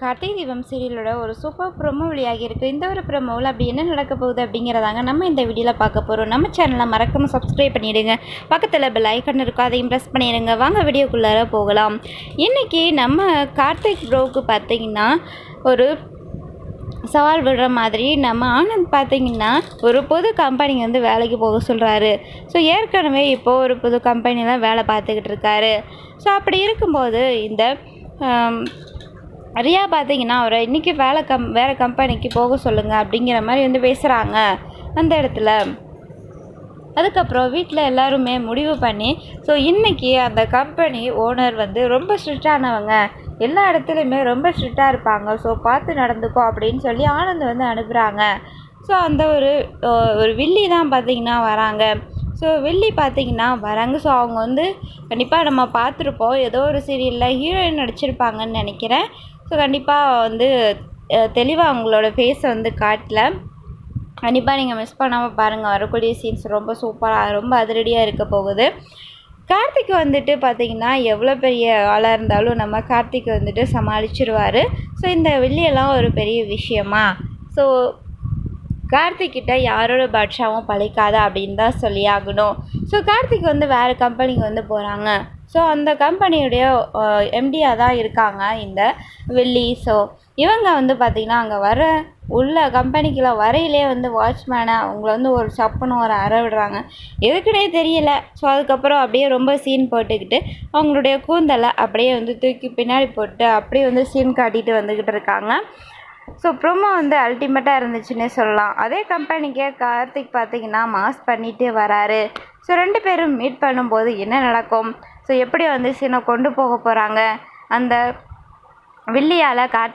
கார்த்திகை தீபம் சீரியலோட ஒரு super promo வெளியாகி இருக்குது இந்த ஒரு ப்ரோமோவில் அப்படி என்ன நடக்க போகுது அப்படிங்கிறதாங்க நம்ம இந்த வீடியோவில் பார்க்க போகிறோம் நம்ம சேனலை மறக்காம சப்ஸ்கிரைப் பண்ணிவிடுங்க பக்கத்தில் பெல் ஐக்கன் இருக்கும் அதையும் ப்ரெஸ் பண்ணிடுங்க. வாங்க வீடியோக்குள்ளார போகலாம். இன்றைக்கி நம்ம கார்த்திக் ப்ரோவுக்கு பார்த்தீங்கன்னா ஒரு சவால் விடுற மாதிரி நம்ம ஆனந்த் பார்த்தீங்கன்னா ஒரு புது கம்பெனி வந்து வேலைக்கு போக சொல்கிறாரு ஸோ ஏற்கனவே இப்போது ஒரு புது கம்பெனியில் வேலை பார்த்துக்கிட்டு இருக்காரு. ஸோ அப்படி இருக்கும்போது இந்த ரியா பார்த்தீங்கன்னா அவரை இன்றைக்கி வேலை கம் வேறு கம்பெனிக்கு போக சொல்லுங்கள் அப்படிங்கிற மாதிரி வந்து பேசுகிறாங்க அந்த இடத்துல. அதுக்கப்புறம் வீட்டில் எல்லாருமே முடிவு பண்ணி ஸோ இன்றைக்கி அந்த கம்பெனி ஓனர் வந்து ரொம்ப ஸ்ட்ரிக்டானவங்க எல்லா இடத்துலையுமே ரொம்ப ஸ்ட்ரிக்டாக இருப்பாங்க. ஸோ பார்த்து நடந்துக்கோ அப்படின்னு சொல்லி ஆனந்த் வந்து அனுப்புகிறாங்க ஸோ அந்த ஒரு ஒரு வில்லி தான் பார்த்தீங்கன்னா வராங்க. ஸோ வில்லி பார்த்தீங்கன்னா வராங்க. ஸோ அவங்க வந்து கண்டிப்பாக நம்ம பார்த்துருப்போம். ஏதோ ஒரு சீரியலில் ஹீரோயின் நடிச்சிருப்பாங்கன்னு நினைக்கிறேன். ஸோ கண்டிப்பாக வந்து தெளிவாக அவங்களோட ஃபேஸை வந்து காட்டல. கண்டிப்பாக நீங்கள் மிஸ் பண்ணாமல் பாருங்கள் வரக்கூடிய சீன்ஸ் ரொம்ப சூப்பராக ரொம்ப அதிரடியாக இருக்க போகுது. கார்த்திக் வந்துட்டு பார்த்தீங்கன்னா எவ்வளோ பெரிய ஆளாக இருந்தாலும் நம்ம கார்த்திக் வந்துட்டு சமாளிச்சிருவார். ஸோ இந்த வெள்ளியெல்லாம் ஒரு பெரிய விஷயமா? ஸோ கார்த்திக்கிட்ட யாரோட பாட்ஷாவும் பழிக்காத அப்படின்னு தான் சொல்லி ஆகணும். ஸோ கார்த்திக் வந்து வேறு கம்பெனிக்கு வந்து போகிறாங்க ஸோ அந்த கம்பெனியுடைய எம்டியாக தான் இருக்காங்க இந்த வெள்ளி. ஸோ இவங்க வந்து பார்த்திங்கன்னா அங்கே வர உள்ள கம்பெனிக்குள்ள வரையிலே வந்து வாட்ச்மேனை அவங்கள வந்து ஒரு சப்புன்னு ஒரு அற விடுறாங்க. எதுக்குனே தெரியல. ஸோ அதுக்கப்புறம் அப்படியே ரொம்ப சீன் போட்டுக்கிட்டு அவங்களுடைய கூந்தலை அப்படியே வந்து தூக்கி பின்னாடி போட்டு அப்படியே வந்து சீன் காட்டிட்டு வந்துக்கிட்டு இருக்காங்க. ஸோ ப்ரோமோ வந்து அல்டிமேட்டாக இருந்துச்சுன்னே சொல்லலாம். அதே கம்பெனிக்கே கார்த்திக் பார்த்தீங்கன்னா மாஸ் பண்ணிட்டு வராரு. ஸோ ரெண்டு பேரும் மீட் பண்ணும்போது என்ன நடக்கும்? ஸோ எப்படி வந்து சீனை கொண்டு போக போகிறாங்க அந்த வில்லியால் கார்த்திக்